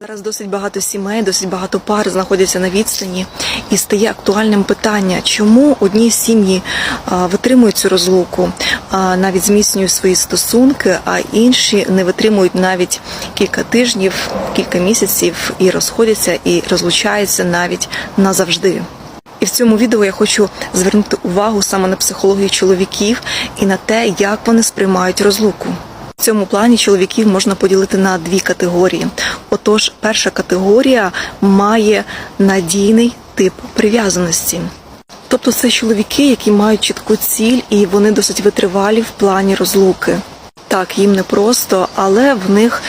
Зараз досить багато сімей, досить багато пар знаходяться на відстані, і стає актуальним питання, чому одні сім'ї витримують цю розлуку, навіть зміцнюють свої стосунки, а інші не витримують навіть кілька тижнів, кілька місяців і розходяться і розлучаються навіть назавжди. І в цьому відео я хочу звернути увагу саме на психологію чоловіків і на те, як вони сприймають розлуку. В цьому плані чоловіків можна поділити на дві категорії. Отож, перша категорія має надійний тип прив'язаності. Тобто це чоловіки, які мають чітку ціль і вони досить витривалі в плані розлуки. Так, їм непросто, але в них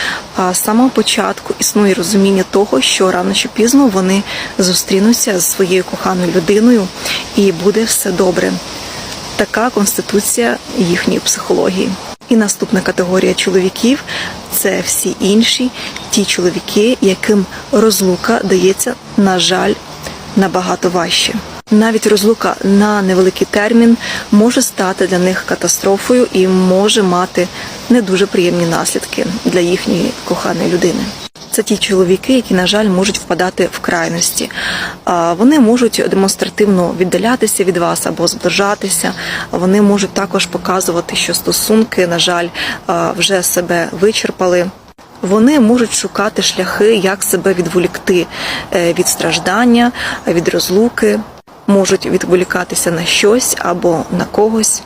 з самого початку існує розуміння того, що рано чи пізно вони зустрінуться з своєю коханою людиною і буде все добре. Така конституція їхньої психології. І наступна категорія чоловіків це всі інші, ті чоловіки, яким розлука дається, на жаль, набагато важче. Навіть розлука на невеликий термін може стати для них катастрофою і може мати не дуже приємні наслідки для їхньої коханої людини. Це ті чоловіки, які, на жаль, можуть впадати в крайності. Вони можуть демонстративно віддалятися від вас або зближатися. Вони можуть також показувати, що стосунки, на жаль, вже себе вичерпали. Вони можуть шукати шляхи, як себе відволікти е, від страждання, від розлуки, можуть відволікатися на щось або на когось.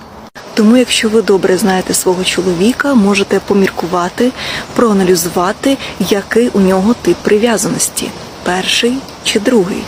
Тому, якщо ви добре знаєте свого чоловіка, можете поміркувати, проаналізувати, який у нього тип прив'язаності перший чи другий.